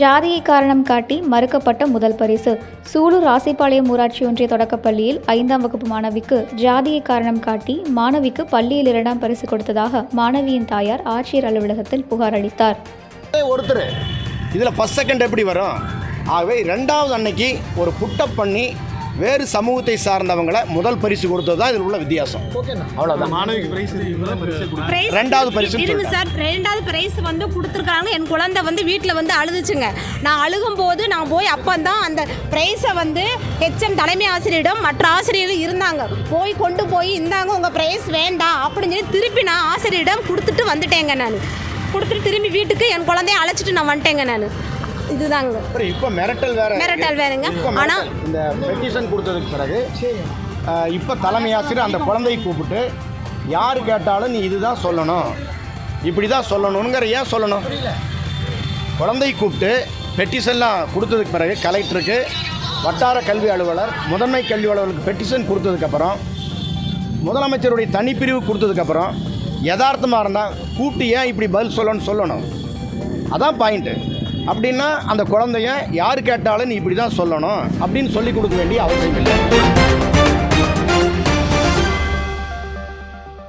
ஜாதியை காரணம் காட்டி மறுக்கப்பட்ட முதல் பரிசு. சூலூர் ராசிபாளையம் ஊராட்சி ஒன்றிய தொடக்கப்பள்ளியில் ஐந்தாம் வகுப்பு மாணவிக்கு ஜாதியை காரணம் காட்டி மாணவிக்கு பள்ளியில் இரண்டாம் பரிசு கொடுத்ததாக மாணவியின் தாயார் ஆட்சியர் அலுவலகத்தில் புகார் அளித்தார். ஒருத்தர் இதில் ஃபஸ்ட் செகண்ட் எப்படி வரும்? ஆகவே ரெண்டாவது அன்னைக்கு ஒரு புட்டப் பண்ணி வேறு சமூகத்தை சார்ந்தவங்களை முதல் பரிசு கொடுத்தது தான் இதில் உள்ள வித்தியாசம். அவ்வளோதான் பரிசு ரெண்டாவது பரிசுன்னு இருங்க. சார் ரெண்டாவது பிரைஸ் வந்து கொடுத்துருக்காங்க. என் குழந்தை வந்து வீட்டில் வந்து அழுதுச்சுங்க. நான் அழுகும்போது நான் போய் அப்போ தான் அந்த பிரைஸை வந்து ஹெச்எம் தலைமை ஆசிரியரிடம் மற்ற ஆசிரியர்கள் இருந்தாங்க. போய் கொண்டு போய் இந்தாங்க உங்கள் பிரைஸ் வேண்டாம் அப்படின்னு சொல்லி திருப்பி நான் ஆசிரியரிடம் கொடுத்துட்டு வந்துட்டேங்க நான். கொடுத்துட்டு திரும்பி வீட்டுக்கு என் குழந்தைய அழைச்சிட்டு நான் வந்துட்டேங்க நான். இதுதாங்க. அப்புறம் இப்போ மிரட்டல் வேற மிரட்டல் வேறங்க. இப்போ ஆனா- மிரட்டல். இந்த பெட்டிஷன் கொடுத்ததுக்கு பிறகு இப்போ தலைமை ஆசிரியர் அந்த குழந்தையை கூப்பிட்டு யார் கேட்டாலும் நீ இதுதான் சொல்லணும். இப்படி தான் சொல்லணுங்கிற ஏன் சொல்லணும்? குழந்தை கூப்பிட்டு பெட்டிஷன்லாம் கொடுத்ததுக்கு பிறகு கலெக்டருக்கு வட்டார கல்வி அலுவலர் முதன்மை கல்வி அலுவலருக்கு பெட்டிஷன் கொடுத்ததுக்கப்புறம் முதலமைச்சருடைய தனிப்பிரிவு கொடுத்ததுக்கப்புறம் யதார்த்தமாக இருந்தால் கூப்பிட்டு ஏன் இப்படி பதில் சொல்லணும்னு சொல்லணும்? அதான் பாயிண்ட்டு அப்படின்னா அந்த குழந்தைய யார் கேட்டாலும் நீ இப்படி தான் சொல்லணும் அப்படின்னு சொல்லி கொடுக்க வேண்டிய அவசியம் இல்லை.